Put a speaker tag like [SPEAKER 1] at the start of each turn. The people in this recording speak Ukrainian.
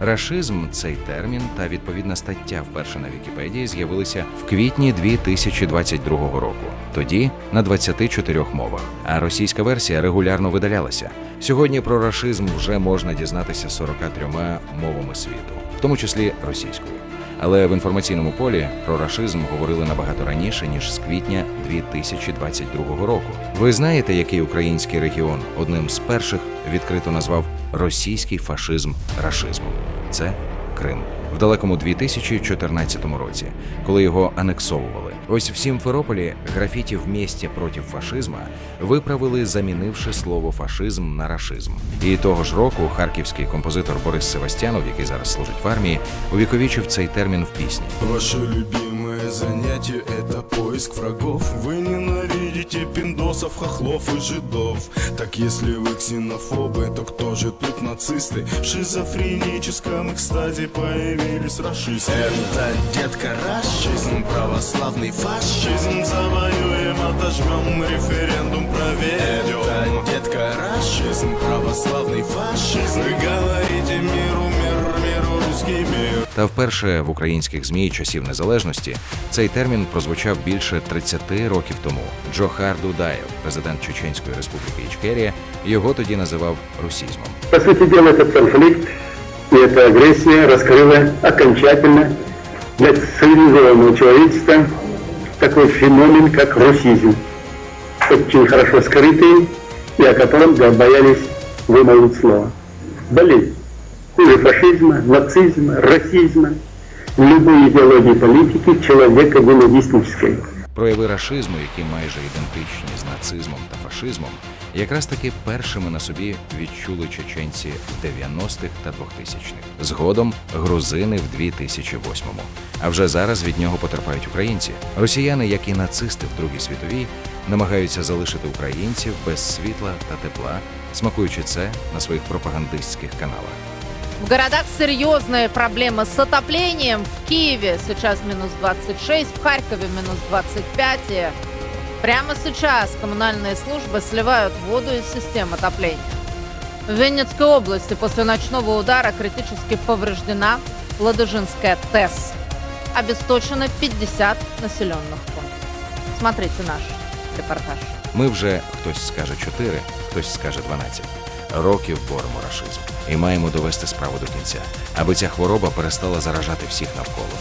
[SPEAKER 1] Рашизм цей термін та відповідна стаття вперше на Вікіпедії з'явилися в квітні 2022 року. Тоді на 24 мовах. А російська версія регулярно видалялася. Сьогодні про рашизм вже можна дізнатися 43 мовами світу, в тому числі російською. Але в інформаційному полі про рашизм говорили набагато раніше ніж з квітня 2022 року. Ви знаєте, який український регіон одним з перших відкрито назвав російський фашизм рашизмом? Це Крим. В далекому 2014 році, коли його анексовували. Ось в Сімферополі графіті в місті проти фашизма виправили, замінивши слово фашизм на рашизм. І того ж року харківський композитор Борис Севастянов, який зараз служить в армії, увіковічив цей термін в пісні.
[SPEAKER 2] Ваше занятие это поиск врагов. Вы ненавидите пиндосов, хохлов и жидов. Так если вы ксенофобы, то кто же тут нацисты? В шизофреническом экстазе появились расисты. Это детка расизм, православный фашизм. Завоюем, отожмем, референдум проведем Это детка расизм, православный фашизм. Вы говорите миру, мир, миру, русский мир
[SPEAKER 1] Та вперше в українських змі часів незалежності цей термін прозвучав більше 30 років тому. Джохар Дудаєв, президент Чеченської республіки Ічкерія, його тоді називав русізмом.
[SPEAKER 3] По сути дела, этот конфликт и эта агрессия раскрыла окончательно для цивилизованного человечества такой феномен, как русизм. Очень хорошо скрытый и о котором да, боялись вымолвить слово. Болезнь. Хуже фашизма, нацизма, расизма, любой идеологии политики человека-ненавистнической.
[SPEAKER 1] Прояви рашизму, які майже ідентичні з нацизмом та фашизмом, якраз таки першими на собі відчули чеченці в 90-х та 2000-х. Згодом грузини в 2008-му. А вже зараз від нього потерпають українці. Росіяни, як і нацисти в Другій світовій, намагаються залишити українців без світла та тепла, смакуючи це на своїх пропагандистських каналах.
[SPEAKER 4] В городах серьезные проблемы с отоплением. В Киеве сейчас минус 26, в Харькове минус 25. И прямо сейчас коммунальные службы сливают воду из систем отопления. В Винницкой области после ночного удара критически повреждена Ладожинская ТЭС. Обесточено 50 населенных пунктов. Смотрите наш репортаж.
[SPEAKER 1] Ми вже хтось скаже 4, хтось скаже 12. Років боремо рашизм і маємо довести справу до кінця, аби ця хвороба перестала заражати всіх навколо.